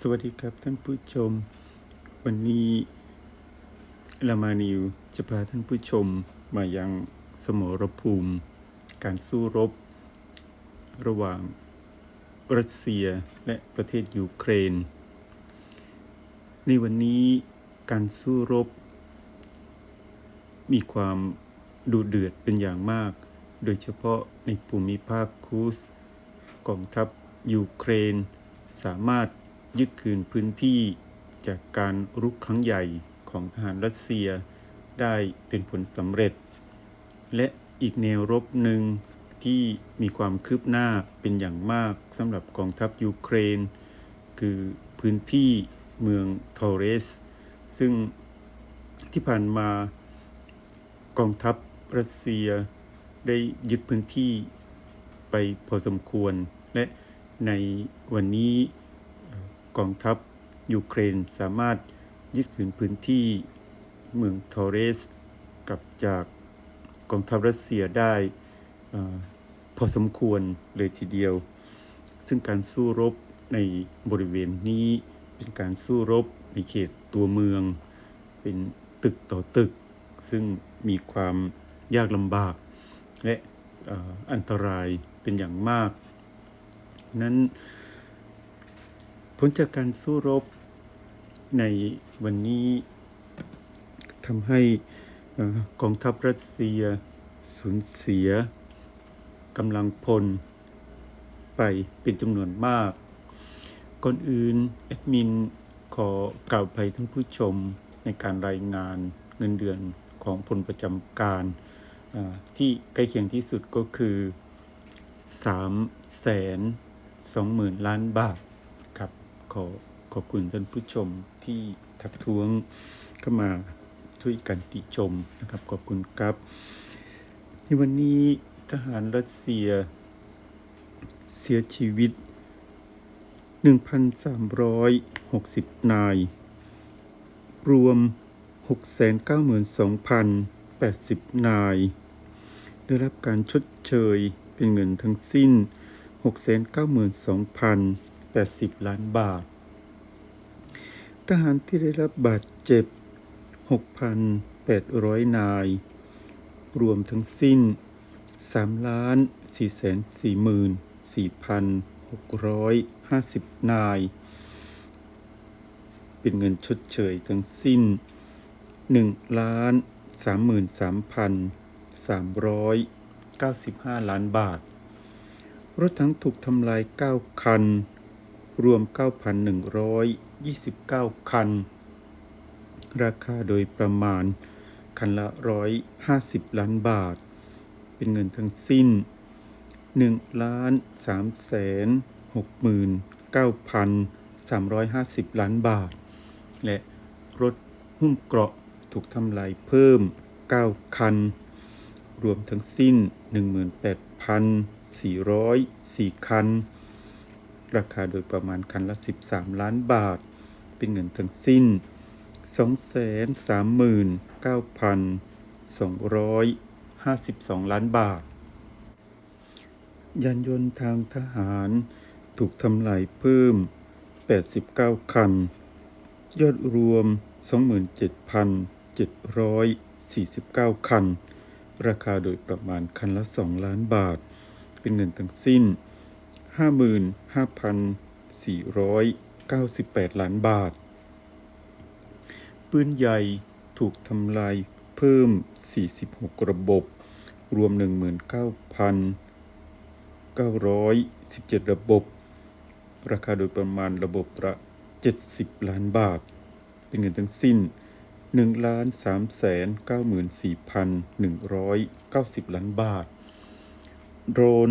สวัสดีครับท่านผู้ชม วันนี้รามานิวจะพาท่านผู้ชมมายังสมรภูมิ การสู้รบ ระหว่างรัสเซียและประเทศยูเครน ในวันนี้การสู้รบ มีความดุเดือดเป็นอย่างมาก โดยเฉพาะในภูมิภาคคูสกองทัพยูเครนสามารถ ยึดคืนพื้นที่จากการรุกครั้งใหญ่ของทหารรัสเซียได้เป็นผลสำเร็จ และอีกแนวรบหนึ่งที่มีความคืบหน้าเป็นอย่างมากสำหรับกองทัพยูเครน คือพื้นที่เมืองทอร์เรส ซึ่งที่ผ่านมากองทัพรัสเซียได้ยึดพื้นที่ไปพอสมควร และในวันนี้ กองทัพยูเครนสามารถยึดคืนพื้นที่เมืองทอร์เรสกลับจากกองทัพรัสเซียได้อพอสมควรเลยทีเดียว ซึ่งการสู้รบในบริเวณนี้เป็นการสู้รบในเขตตัวเมือง เป็นตึกต่อตึก ซึ่งมีความยากลำบาก และอันตรายเป็นอย่างมาก นั้น ผลจากการสู้รบในวันนี้ทำให้กองทัพรัสเซียสูญเสียกำลังพลไปเป็นจำนวนมาก ก่อนอื่นแอดมินขอกล่าวไปทั้งผู้ชมในการรายงานเงินเดือนของพลประจำการที่ใกล้เคียงที่สุดก็คือ3แสน2หมื่นล้านบาท ขอขอบคุณท่านผู้ชมที่ทักท้วงเข้ามาช่วยกันติชมนะครับ ขอบคุณครับ ในวันนี้ทหารรัสเซีย เสียชีวิต 1,360 นาย รวม 692,080 นาย ได้รับการชดเชยเป็นเงินทั้งสิ้น 180 ล้านบาท ทหารที่ได้รับบาดเจ็บ 6,800 นาย รวมทั้งสิ้น 3 ล้าน4 4 4,650 นาย เป็นเงินชดเชยทั้งสิ้น 1 ล้าน33,395 ล้านบาท รถถังถูกทำลาย 9 คัน รวม 9,129 คัน ราคาโดยประมาณคันละ 150 ล้านบาท เป็นเงินทั้งสิ้น 1 ล้าน3แสน69,350 ล้านบาท และรถหุ้มเกราะถูกทำลายเพิ่ม 9 คัน รวมทั้งสิ้น 18,404 คัน ราคาโดยประมาณคันละ 13 ล้านบาท เป็นเงินทั้งสิ้น 239,252 ล้านบาท ยานยนต์ทางทหารถูกทำลายเพิ่ม 89 คัน ยอดรวม 27,749 คัน ราคาโดยประมาณคันละ 2 ล้านบาท เป็นเงินทั้งสิ้น 55,498 ล้านบาท ปืนใหญ่ถูกทำลายเพิ่ม 46 ระบบ รวม 19,917 ระบบ ราคาโดยประมาณระบบละ70 ล้านบาท เป็นเงินทั้งสิ้น1ล้าน3 94,190 ล้านบาท โดรน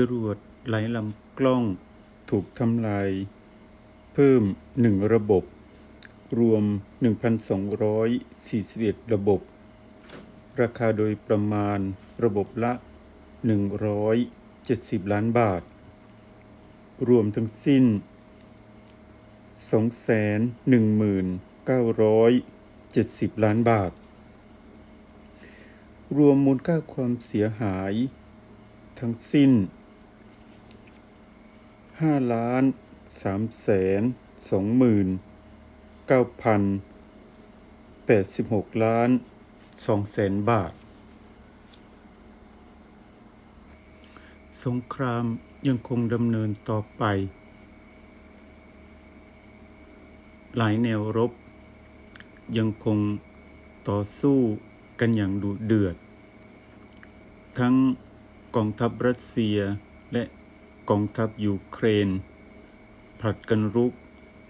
จรวดหลายลำกล้องถูกทำลาย เพิ่ม1ระบบ รวม 1,241 ระบบ ราคาโดยประมาณระบบละ 170 ล้านบาท รวมทั้งสิ้น 219,970 ล้านบาท รวมมูลค่าความเสียหายทั้งสิ้น 5ล้าน3แสน2หมื่น9,086ล้าน2แสนบาท สงครามยังคงดำเนินต่อไป หลายแนวรบ ยังคงต่อสู้กันอย่างดุเดือด ทั้งกองทัพรัสเซียและ กองทัพยูเครน ผลัดกันรุก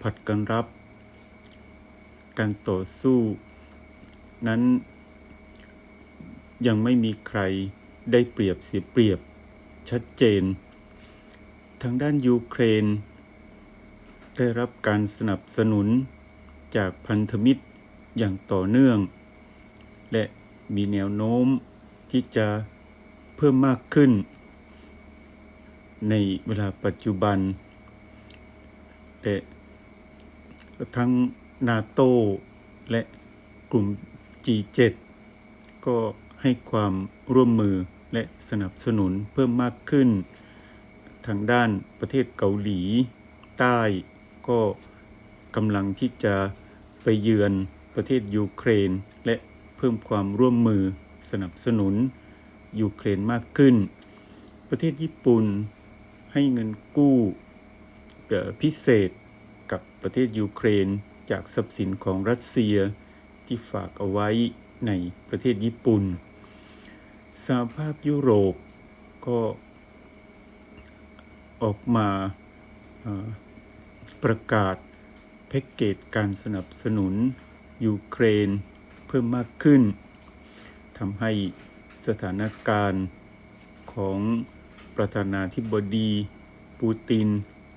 ผลัดกันรับ การต่อสู้ นั้นยังไม่มีใครได้เปรียบเสียเปรียบชัดเจน ทางด้านยูเครน ได้รับการสนับสนุนจากพันธมิตรอย่างต่อเนื่อง และมีแนวโน้มที่จะเพิ่มมากขึ้น ในเวลาปัจจุบันและทั้งนาโตและกลุ่ม G7 ก็ให้ความร่วมมือและสนับสนุนเพิ่มมากขึ้น ทางด้านประเทศเกาหลี ใต้ก็กำลังที่จะไปเยือนประเทศยูเครน และเพิ่มความร่วมมือสนับสนุนยูเครนมากขึ้น ประเทศญี่ปุ่น ให้เงินกู้พิเศษกับประเทศยูเครน จากทรัพย์สินของรัสเซียที่ฝากเอาไว้ในประเทศญี่ปุ่นสหภาพยุโรปก็ออกมาประกาศแพ็กเกจการสนับสนุนยูเครนเพิ่มมากขึ้นทำให้สถานการณ์ของ ประธานาธิบดีปูติน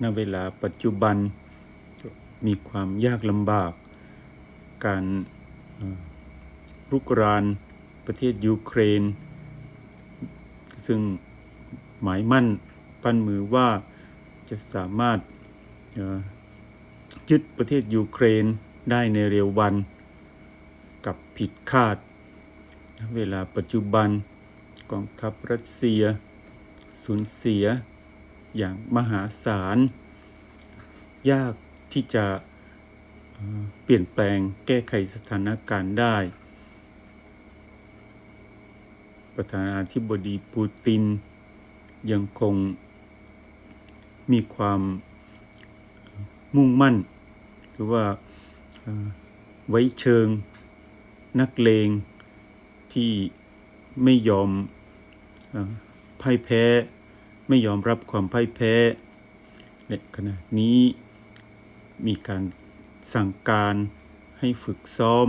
ณเวลาปัจจุบัน มีความยากลำบาก การรุกรานประเทศยูเครน ซึ่งหมายมั่นปั้นมือว่าจะสามารถยึดประเทศยูเครนได้ในเร็ววันกับผิดคาด เวลาปัจจุบันกองทัพรัสเซีย สูญเสียอย่างมหาศาล ยากที่จะเปลี่ยนแปลงแก้ไขสถานการณ์ได้ ประธานาธิบดีปูติน ยังคงมีความมุ่งมั่น หรือว่าไว้เชิงนักเลงที่ไม่ยอม พ่ายแพ้ ไม่ยอมรับความพ่ายแพ้ในขณะนี้มีการสั่งการให้ฝึกซ้อม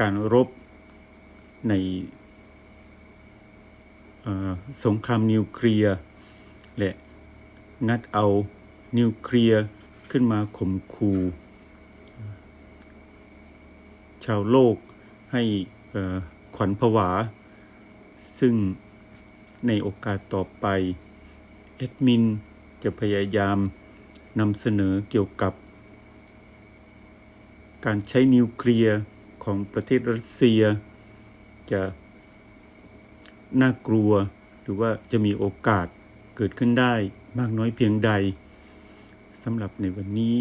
การรบในสงครามนิวเคลียร์และงัดเอานิวเคลียร์ขึ้นมาข่มขู่ชาวโลกให้ขวัญผวา ซึ่ง ในโอกาสต่อไปแอดมินจะพยายามนำเสนอเกี่ยวกับ การใช้นิวเคลียร์ของประเทศรัสเซีย จะน่ากลัว หรือว่าจะมีโอกาสเกิดขึ้นได้มากน้อยเพียงใดสำหรับในวันนี้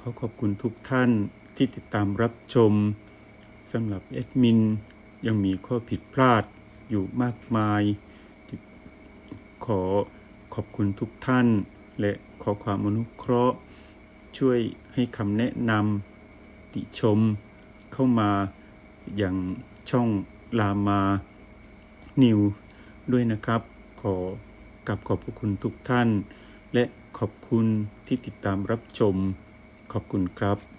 ขอขอบคุณทุกท่านที่ติดตามรับชมสำหรับแอดมินยังมีข้อผิดพลาดอยู่มากมาย ขอขอบคุณทุกท่าน และขอความอนุเคราะห์ ช่วยให้คำแนะนำติชมเข้ามาอย่างช่องลามานิวด้วยนะครับ ขอกับขอบพระคุณทุกท่าน และขอบคุณที่ติดตามรับชม ขอบคุณครับ